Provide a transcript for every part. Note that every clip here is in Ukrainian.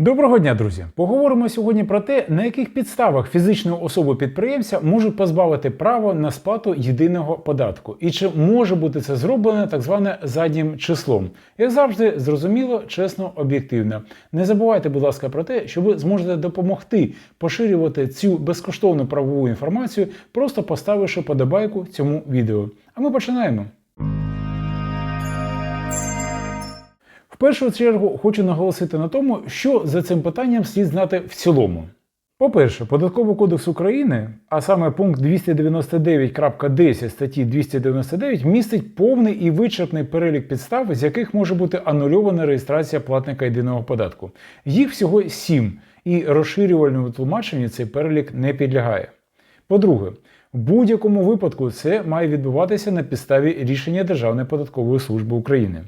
Доброго дня, друзі! Поговоримо сьогодні про те, на яких підставах фізичну особу підприємця можуть позбавити права на сплату єдиного податку, і чи може бути це зроблено так зване заднім числом. Як завжди, зрозуміло, чесно, об'єктивно. Не забувайте, будь ласка, про те, що ви зможете допомогти поширювати цю безкоштовну правову інформацію, просто поставивши подобайку цьому відео. А ми починаємо. Першу чергу хочу наголосити на тому, що за цим питанням слід знати в цілому. По-перше, Податковий кодекс України, а саме пункт 299.10 статті 299, містить повний і вичерпний перелік підстав, з яких може бути анульована реєстрація платника єдиного податку. Їх всього сім, і розширювальному тлумаченню цей перелік не підлягає. По-друге, в будь-якому випадку це має відбуватися на підставі рішення Державної податкової служби України.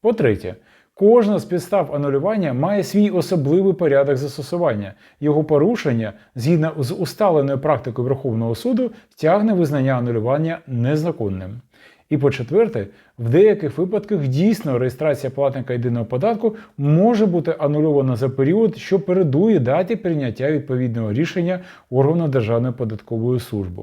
По-третє, Кожна з підстав анулювання має свій особливий порядок застосування. Його порушення, згідно з усталеною практикою Верховного суду, тягне визнання анулювання незаконним. І по-четверте, в деяких випадках дійсно реєстрація платника єдиного податку може бути анульована за період, що передує даті прийняття відповідного рішення органу Державної податкової служби.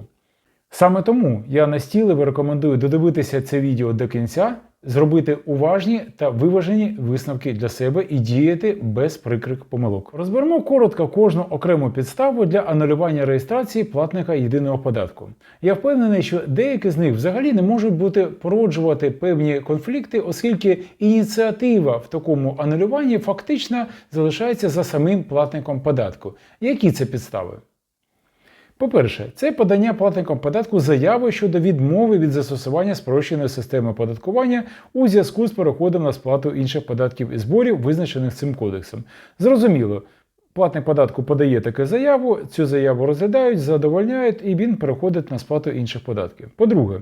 Саме тому я настійливо рекомендую додивитися це відео до кінця, зробити уважні та виважені висновки для себе і діяти без прикрих помилок. Розберемо коротко кожну окрему підставу для анулювання реєстрації платника єдиного податку. Я впевнений, що деякі з них взагалі не можуть бути породжувати певні конфлікти, оскільки ініціатива в такому анулюванні фактично залишається за самим платником податку. Які це підстави? По-перше, це подання платником податку заяви щодо відмови від застосування спрощеної системи оподаткування у зв'язку з переходом на сплату інших податків і зборів, визначених цим кодексом. Зрозуміло, платник податку подає таку заяву, цю заяву розглядають, задовольняють, і він переходить на сплату інших податків. По-друге,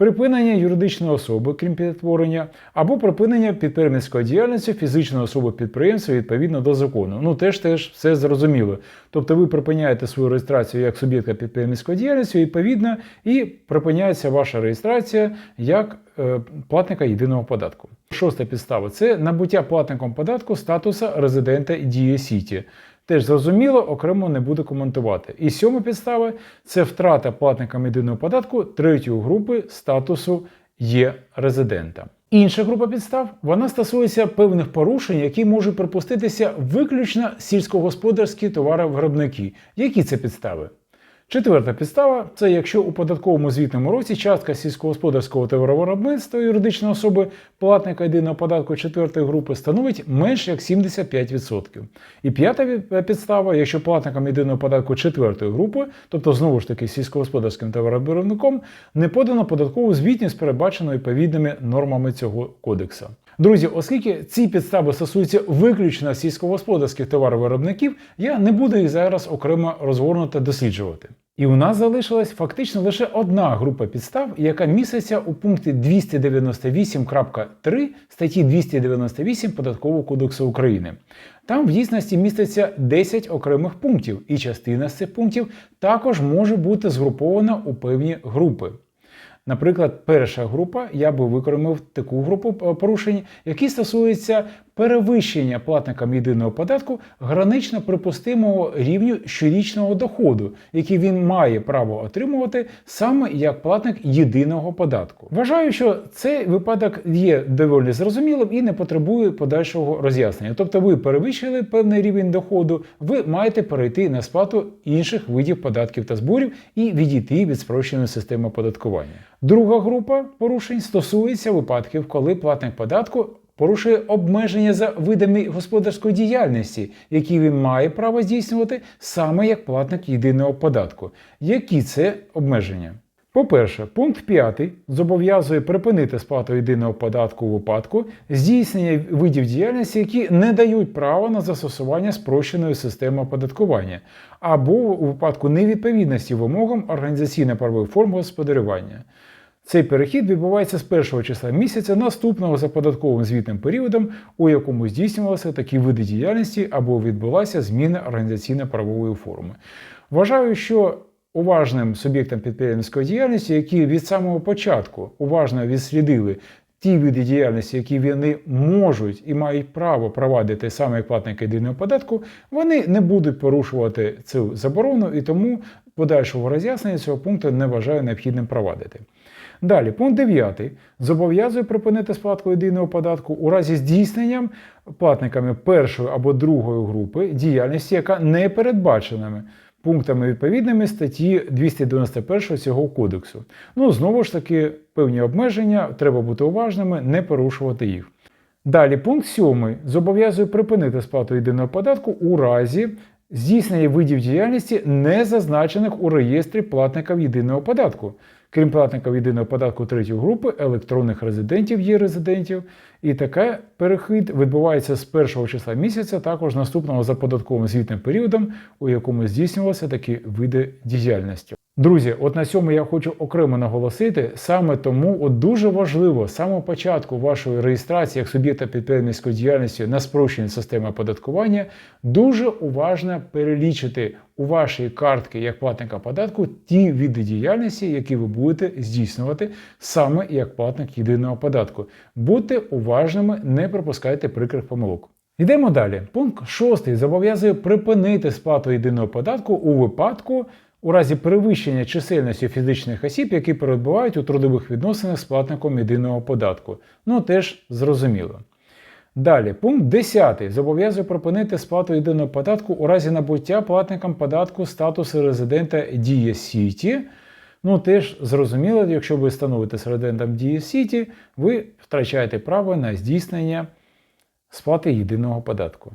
припинення юридичної особи, крім підтворення, або припинення підприємницької діяльності фізичної особи підприємства відповідно до закону. Ну теж теж все зрозуміло. Тобто ви припиняєте свою реєстрацію як суб'єкта підприємницької діяльності, відповідно, і припиняється ваша реєстрація як е, платника єдиного податку. Шоста підстава це набуття платником податку статуса резидента Дія Сіті. Теж зрозуміло, окремо не буду коментувати. І сьома підстава це втрата платникам єдиного податку третьої групи статусу є резидента. Інша група підстав вона стосується певних порушень, які можуть припуститися виключно сільськогосподарські товаровиробники. Які це підстави? Четверта підстава це якщо у податковому звітному році частка сільськогосподарського товаровиробництва юридичної особи платника єдиного податку четвертої групи становить менш як 75%. І п'ята підстава, якщо платникам єдиного податку четвертої групи, тобто знову ж таки сільськогосподарським товаровиробником, не подано податкову звітність, передбачену відповідними нормами цього кодексу. Друзі, оскільки ці підстави стосуються виключно сільськогосподарських товаровиробників, я не буду їх зараз окремо розгорнуто досліджувати. І у нас залишилась фактично лише одна група підстав, яка міститься у пункті 298.3 статті 298 Податкового кодексу України. Там в дійсності міститься 10 окремих пунктів, і частина з цих пунктів також може бути згрупована у певні групи. Наприклад, перша група я би використав таку групу порушень, які стосуються перевищення платникам єдиного податку гранично припустимого рівню щорічного доходу, який він має право отримувати саме як платник єдиного податку. Вважаю, що цей випадок є доволі зрозумілим і не потребує подальшого роз'яснення. Тобто, ви перевищили певний рівень доходу, ви маєте перейти на сплату інших видів податків та зборів і відійти від спрощеної системи оподаткування. Друга група порушень стосується випадків, коли платник податку порушує обмеження за видами господарської діяльності, які він має право здійснювати саме як платник єдиного податку. Які це обмеження? По-перше, пункт 5 зобов'язує припинити сплату єдиного податку у випадку здійснення видів діяльності, які не дають права на застосування спрощеної системи оподаткування, або у випадку невідповідності вимогам організаційно-правових форм господарювання. Цей перехід відбувається з першого числа місяця наступного за податковим звітним періодом, у якому здійснювалися такі види діяльності або відбулася зміна організаційно-правової форми. Вважаю, що уважним суб'єктам підприємницької діяльності, які від самого початку уважно відслідили ті види діяльності, які вони можуть і мають право провадити саме як платники єдиного податку, вони не будуть порушувати цю заборону і тому подальшого роз'яснення цього пункту не вважаю необхідним провадити. Далі, пункт 9 зобов'язує припинити сплатку єдиного податку у разі здійсненням платниками першої або другої групи діяльності, яка не передбаченими пунктами відповідними статті 291 цього кодексу. Ну, знову ж таки, певні обмеження, треба бути уважними, не порушувати їх. Далі, пункт 7 зобов'язує припинити сплату єдиного податку у разі здійснення видів діяльності, не зазначених у реєстрі платників єдиного податку, крім платників єдиного податку третьої групи, електронних резидентів є резидентів. І таке перехід відбувається з першого числа місяця, також наступного за податковим звітним періодом, у якому здійснювалися такі види діяльності. Друзі, от на цьому я хочу окремо наголосити, саме тому от дуже важливо з самого початку вашої реєстрації як суб'єкта підприємницької діяльності на спрощеній системі оподаткування дуже уважно перелічити у вашій картки як платника податку ті види діяльності, які ви будете здійснювати саме як платник єдиного податку. Будьте уважними, не пропускайте прикрих помилок. Йдемо далі. Пункт 6 зобов'язує припинити сплату єдиного податку у випадку у разі перевищення чисельності фізичних осіб, які перебувають у трудових відносинах з платником єдиного податку. Ну теж зрозуміло. Далі, пункт 10 зобов'язує припинити сплату єдиного податку у разі набуття платникам податку статусу резидента Дія Сіті. Ну, теж зрозуміло, якщо ви становитесь резидентом Дія Сіті, ви втрачаєте право на здійснення сплати єдиного податку.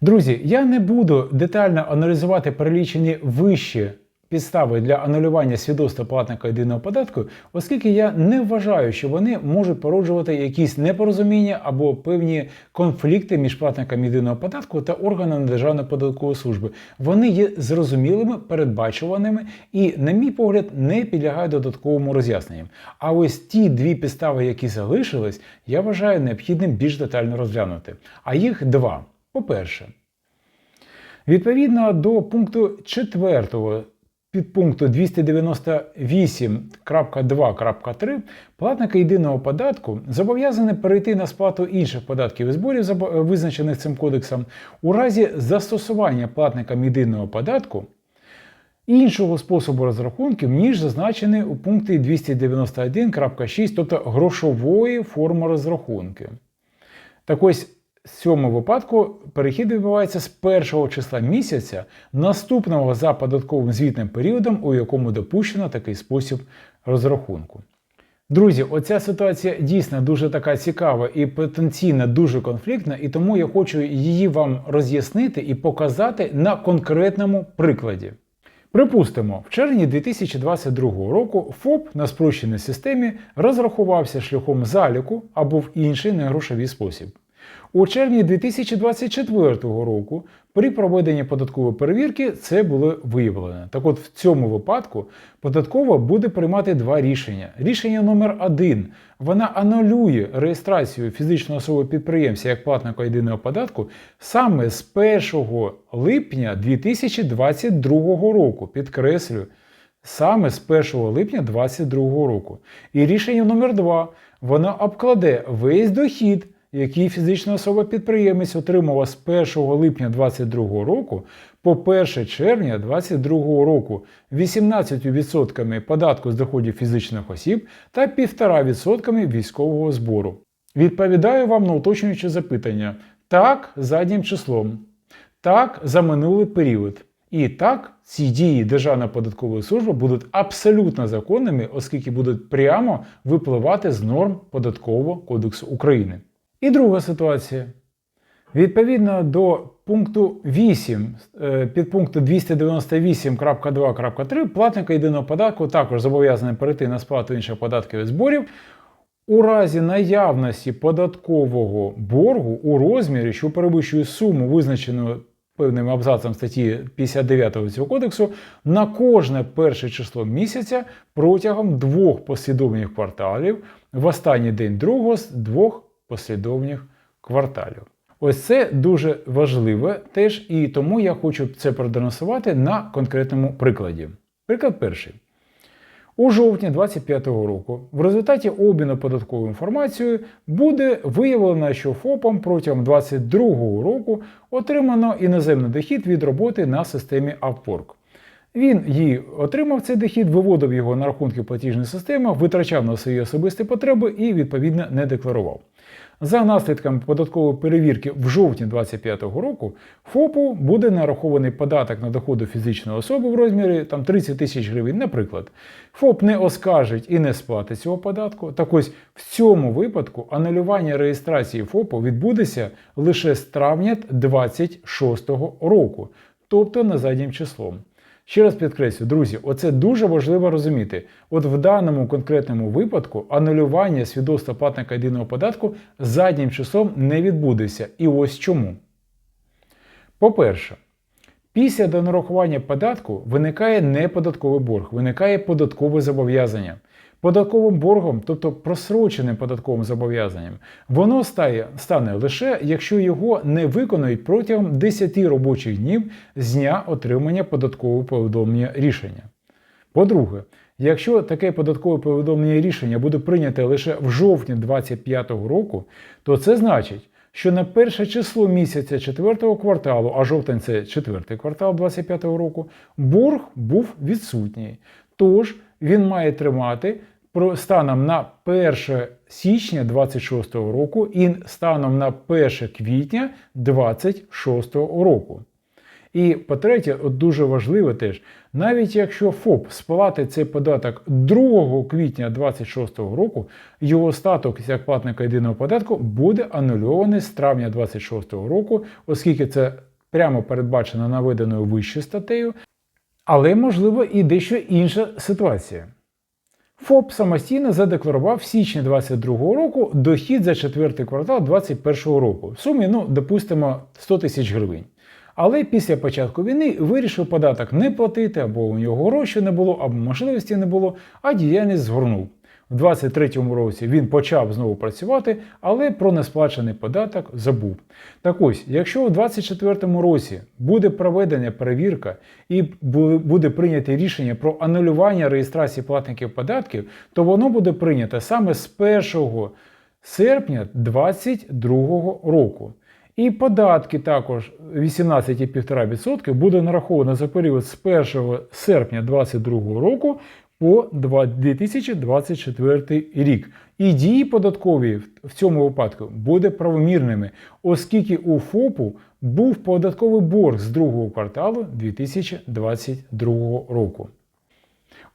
Друзі, я не буду детально аналізувати перелічені вищі підстави для анулювання свідоцтва платника єдиного податку, оскільки я не вважаю, що вони можуть породжувати якісь непорозуміння або певні конфлікти між платником єдиного податку та органами Державної податкової служби. Вони є зрозумілими, передбачуваними і, на мій погляд, не підлягають додатковому роз'ясненню. А ось ті дві підстави, які залишились, я вважаю необхідним більш детально розглянути. А їх два. По-перше, відповідно до пункту 4 підпункту 298.2.3 платники єдиного податку зобов'язані перейти на сплату інших податків і зборів, визначених цим кодексом, у разі застосування платникам єдиного податку іншого способу розрахунків, ніж зазначений у пункті 291.6, тобто грошової форми розрахунки. Так ось цьому випадку перехід відбувається з першого числа місяця, наступного за податковим звітним періодом, у якому допущено такий спосіб розрахунку. Друзі, оця ситуація дійсно дуже така цікава і потенційно дуже конфліктна, і тому я хочу її вам роз'яснити і показати на конкретному прикладі. Припустимо, в червні 2022 року ФОП на спрощеній системі розрахувався шляхом заліку або в інший негрошовий спосіб. У червні 2024 року при проведенні податкової перевірки це було виявлено. Так от в цьому випадку податкова буде приймати два рішення. Рішення номер один вона анулює реєстрацію фізичної особи підприємця як платника єдиного податку саме з 1 липня 2022 року. Підкреслюю. Саме з 1 липня 2022 року. І рішення номер 2 вона обкладе весь дохід який фізична особа-підприємець отримала з 1 липня 2022 року по 1 червня 2022 року 18% податку з доходів фізичних осіб та 1,5% військового збору. Відповідаю вам на уточнююче запитання. Так, заднім числом. Так, за минулий період. І так, ці дії Державної податкової служби будуть абсолютно законними, оскільки будуть прямо випливати з норм Податкового кодексу України. І друга ситуація. Відповідно до пункту 8 е, підпункту 298.2.3 платника єдиного податку також зобов'язаний перейти на сплату інших податків і зборів у разі наявності податкового боргу у розмірі, що перевищує суму, визначену певним абзацом статті 59 цього кодексу, на кожне перше число місяця протягом двох послідовних кварталів в останній день другого з двох послідовних кварталів. Ось це дуже важливе теж, і тому я хочу це продемонструвати на конкретному прикладі. Приклад перший. У жовтні 2025 року в результаті обміну податковою інформацією буде виявлено, що ФОПом протягом 2022 року отримано іноземний дохід від роботи на системі Upwork. Він її отримав цей дохід, виводив його на рахунки платіжної системи, витрачав на свої особисті потреби і відповідно не декларував. За наслідками податкової перевірки в жовтні 2025 року ФОПу буде нарахований податок на доходи фізичної особи в розмірі там, 30 тисяч гривень, наприклад. ФОП не оскаржить і не сплатить цього податку. Так ось в цьому випадку анулювання реєстрації ФОПу відбудеться лише з травня 2026 року, тобто на заднім числом. Ще раз підкреслю, друзі, оце дуже важливо розуміти. От в даному конкретному випадку анулювання свідоцтва платника єдиного податку заднім числом не відбудеться. І ось чому. По-перше, після донарахування податку виникає не податковий борг, виникає податкове зобов'язання. Податковим боргом, тобто просроченим податковим зобов'язанням, воно стає, стане лише, якщо його не виконують протягом 10 робочих днів з дня отримання податкового повідомлення рішення. По-друге, якщо таке податкове повідомлення рішення буде прийняте лише в жовтні 2025 року, то це значить, що на перше число місяця четвертого кварталу, а жовтень це четвертий квартал 2025 року, борг був відсутній. Тож він має тримати станом на 1 січня 2026 року і станом на 1 квітня 2026 року. І по-третє, от дуже важливо теж, навіть якщо ФОП сплатить цей податок 2 квітня 2026 року, його статок як платника єдиного податку буде анульований з травня 2026 року, оскільки це прямо передбачено наведеною вище статтею, але можливо і дещо інша ситуація. ФОП самостійно задекларував в січні 2022 року дохід за четвертий квартал 2021 року. В сумі, ну, допустимо, 100 тисяч гривень. Але після початку війни вирішив податок не платити, або у нього грошей не було, або можливості не було, а діяльність згорнув. У 2023 році він почав знову працювати, але про несплачений податок забув. Так ось, якщо у 2024 році буде проведена перевірка і буде прийнято рішення про анулювання реєстрації платників податків, то воно буде прийнято саме з 1 серпня 2022 року. І податки також 18,5% буде нараховано за період з 1 серпня 2022 року по 2024 рік. І дії податкові в цьому випадку буде правомірними, оскільки у ФОПу був податковий борг з другого кварталу 2022 року.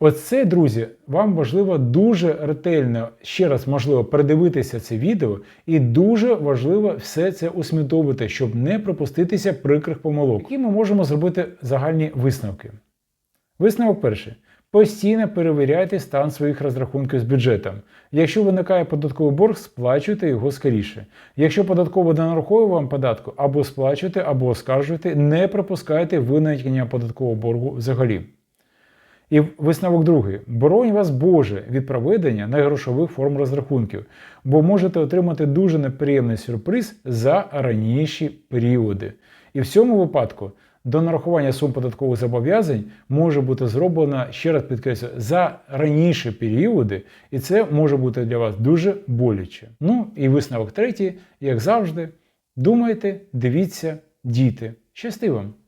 Оце, друзі, вам важливо дуже ретельно ще раз можливо передивитися це відео, і дуже важливо все це усвідомити, щоб не пропуститися прикрих помилок, які ми можемо зробити загальні висновки. Висновок перший. Постійно перевіряйте стан своїх розрахунків з бюджетом. Якщо виникає податковий борг, сплачуйте його скоріше. Якщо податково не нараховує вам податку, або сплачуйте, або оскаржуйте, не пропускайте виникнення податкового боргу взагалі. І висновок другий: боронь вас Боже від проведення негрошових форм розрахунків, бо можете отримати дуже неприємний сюрприз за раніші періоди. І в цьому випадку до нарахування сум податкових зобов'язань може бути зроблено, ще раз підкреслюю, за раніші періоди, і це може бути для вас дуже боляче. Ну і висновок третій, як завжди, думайте, дивіться, дійте. Щасти вам!